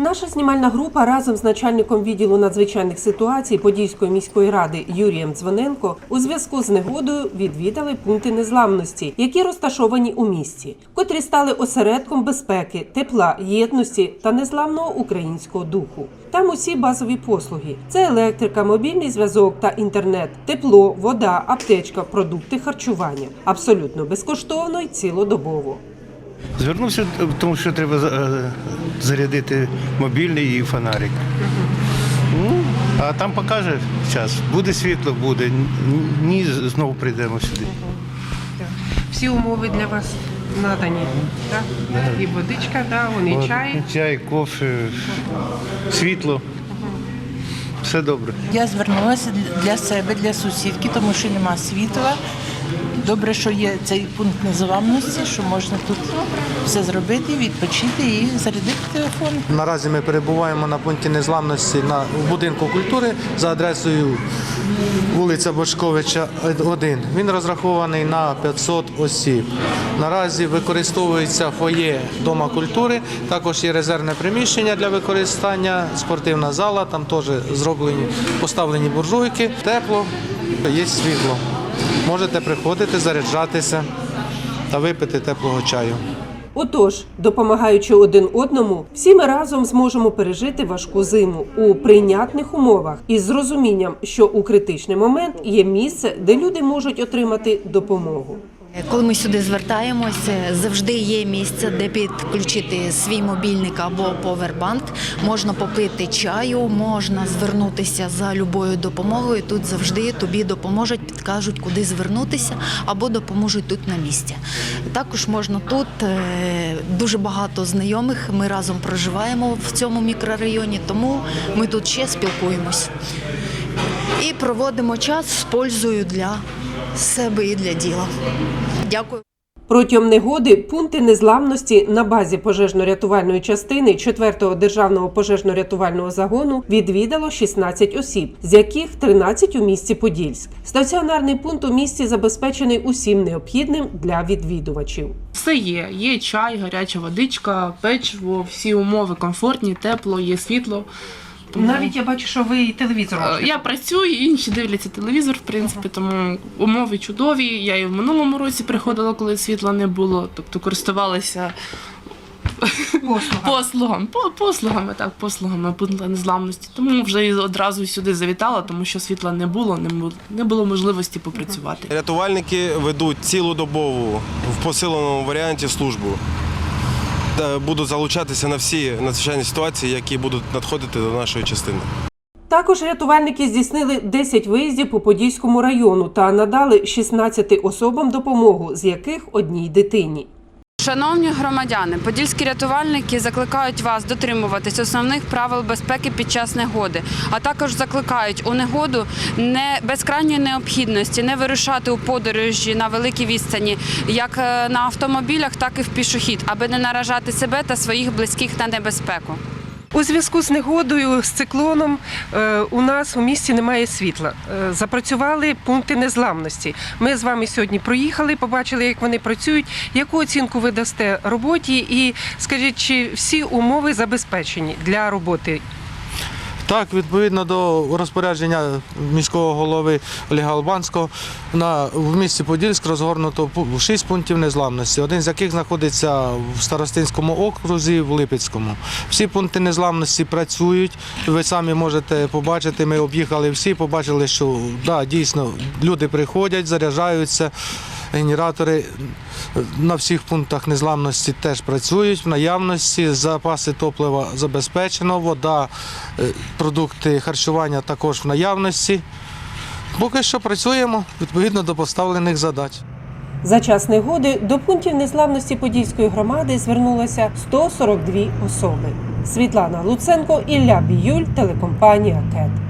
Наша знімальна група разом з начальником відділу надзвичайних ситуацій Подільської міської ради Юрієм Дзвоненко у зв'язку з негодою відвідали пункти незламності, які розташовані у місті, котрі стали осередком безпеки, тепла, єдності та незламного українського духу. Там усі базові послуги: це електрика, мобільний зв'язок та інтернет, тепло, вода, аптечка, продукти харчування абсолютно безкоштовно і цілодобово. Звернувся, тому що треба е, зарядити мобільний і фонарик. Ну, а там покаже час. Буде світло, буде. Ні, знову прийдемо сюди. Всі умови для вас надані. Так? І водичка, да, вон і чай. Чай, кофе, світло. Все добре. Я звернулася для себе, для сусідки, тому що нема світла. Добре, що є цей пункт незламності, що можна тут все зробити, відпочити і зарядити телефон. Наразі ми перебуваємо на пункті незламності на в будинку культури за адресою вулиця Бошковича 1. Він розрахований на 500 осіб. Наразі використовується фоє Дома культури. Також є резервне приміщення для використання, спортивна зала. Там теж зроблені поставлені буржуйки, тепло, є світло. Можете приходити, заряджатися та випити теплого чаю. Отож, допомагаючи один одному, всі ми разом зможемо пережити важку зиму у прийнятних умовах із розумінням, що у критичний момент є місце, де люди можуть отримати допомогу. Коли ми сюди звертаємося, завжди є місце, де підключити свій мобільник або повербанк. Можна попити чаю, можна звернутися за любою допомогою. Тут завжди тобі допоможуть, підкажуть, куди звернутися, або допоможуть тут на місці. Також можна тут е, дуже багато знайомих. Ми разом проживаємо в цьому мікрорайоні, тому ми тут ще спілкуємось і проводимо час з пользою для себе і для діла. Дякую. Протягом негоди пункти незламності на базі пожежно-рятувальної частини 4-го державного пожежно-рятувального загону відвідало 16 осіб, з яких 13 у місті Подільськ. Стаціонарний пункт у місті забезпечений усім необхідним для відвідувачів. Все є. Є чай, гаряча водичка, печиво, всі умови комфортні, тепло, є світло. Тому, я бачу, що ви і телевізор. е, я працюю, інші дивляться телевізор, в принципі, тому умови чудові. Я і в минулому році приходила, коли світла не було, тобто користувалася послугами, по- послугами, так, послугами незламності. Тому вже і одразу сюди завітала, тому що світла не було, не було, не було можливості попрацювати. Рятувальники ведуть цілодобову в посиленому варіанті службу. Та Будуть залучатися на всі надзвичайні ситуації, які будуть надходити до нашої частини. Також рятувальники здійснили 10 виїздів по Подільському району та надали 16 особам допомогу, з яких одній дитині. Шановні громадяни, подільські рятувальники закликають вас дотримуватись основних правил безпеки під час негоди, а також закликають у негоду не без крайньої необхідності не вирушати у подорожі на великій відстані, як е, на автомобілях, так і в пішохід, аби не наражати себе та своїх близьких на небезпеку. У зв'язку з негодою, з циклоном е, у нас у місті немає світла. Е, Запрацювали пункти незламності. Ми з вами сьогодні проїхали, побачили, як вони працюють. Яку оцінку ви дасте роботі? І скажіть, чи всі умови забезпечені для роботи? Так, відповідно до розпорядження міського голови Олега Албанського, на, в місті Подільськ розгорнуто шість пунктів незламності, один з яких знаходиться в Старостинському окрузі, в Липецькому. Всі пункти незламності працюють. Ви самі можете побачити, ми об'їхали всі, побачили, що да, дійсно люди приходять, заряджаються. Генератори на всіх пунктах незламності теж працюють в наявності, запаси топлива забезпечено, вода, е, продукти харчування також в наявності. Поки що працюємо відповідно до поставлених задач. За час негоди до пунктів незламності Подільської громади звернулося 142 особи. Світлана Луценко, Ілля Біюль, телекомпанія КЕТ.